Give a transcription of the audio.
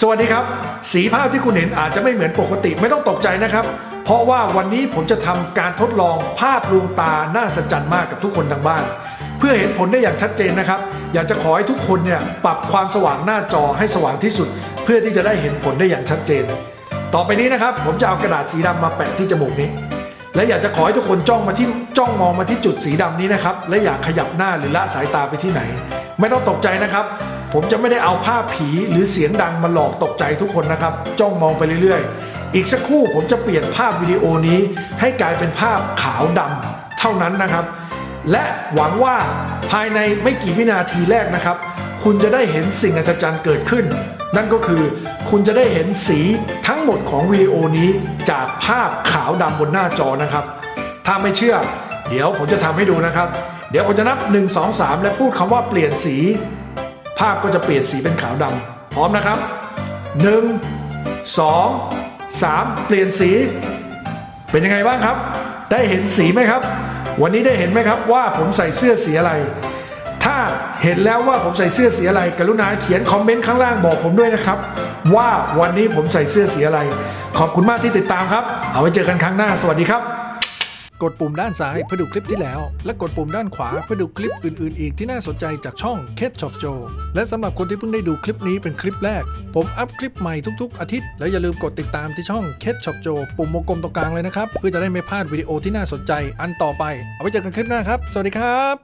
สวัสดีครับ สีภาพที่คุณเห็นอาจจะไม่เหมือนปกติไม่ต้องตกใจนะครับ เพราะว่าวันนี้ผมจะทำการทดลองภาพลวงตาน่าสจรรย์มากกับทุกคนทางบ้าน เพื่อเห็นผลได้อย่างชัดเจนนะครับ อยากจะขอให้ทุกคนเนี่ยปรับความสว่างหน้าจอให้สว่างที่สุด เพื่อที่จะได้เห็นผลได้อย่างชัดเจน ต่อไปนี้นะครับ ผมจะเอากระดาษสีดำมาแปะที่จมูกนี้ และอยากจะขอให้ทุกคนจ้องมาที่จ้องมองมาที่จุดสีดำนี้นะครับและอย่าขยับหน้าหรือละสายตาไปที่ไหน ไม่ต้องตกใจนะครับ ผมจะไม่ได้เอาภาพผีหรือเสียงดังมาหลอกตกใจทุกคนนะครับ จ้องมองไปเรื่อยๆ อีกสักครู่ผมจะเปลี่ยนภาพวิดีโอนี้ ให้กลายเป็นภาพขาวดำเท่านั้นนะครับ และหวังว่าภายในไม่กี่วินาทีแรกนะครับ คุณจะได้เห็นสิ่งอัศจรรย์เกิดขึ้น นั่นก็คือคุณจะได้เห็นสีทั้งหมดของวิดีโอนี้จากภาพขาวดำบนหน้าจอนะครับ ถ้าไม่เชื่อ เดี๋ยวผมจะทำให้ดูนะครับ เดี๋ยวผมจะนับ 1 2 3 และพูดคำว่าเปลี่ยนสี ภาพก็จะเปลี่ยนสีเป็นขาวดำพร้อมนะครับ 1 2 3 เปลี่ยนสี เป็นยังไงบ้างครับ ได้เห็นสีไหมครับ วันนี้ได้เห็นไหมครับว่าผมใส่เสื้อสีอะไร ถ้าเห็นแล้วว่าผมใส่เสื้อสีอะไร กรุณาเขียนคอมเมนต์ข้างล่างบอกผมด้วยนะครับ ว่าวันนี้ผมใส่เสื้อสีอะไร ขอบคุณมากที่ติดตามครับ เอาไว้เจอกันครั้งหน้า สวัสดีครับ กดปุ่มด้านซ้ายเพื่อดูคลิปที่แล้ว และกดปุ่มด้านขวาเพื่อดูคลิปอื่นๆ อีกที่น่าสนใจจากช่องเคทช็อปโจและสำหรับคนที่เพิ่งได้ดูคลิปนี้เป็นคลิปแรก ผมอัพคลิปใหม่ทุกๆ อาทิตย์ แล้วอย่าลืมกดติดตามที่ช่องเคทช็อปโจปุ่มวงกลมตรงกลางเลยนะครับ เพื่อจะได้ไม่พลาดวิดีโอที่น่าสนใจอันต่อไป เอาไว้เจอกันคลิปหน้าครับ สวัสดีครับ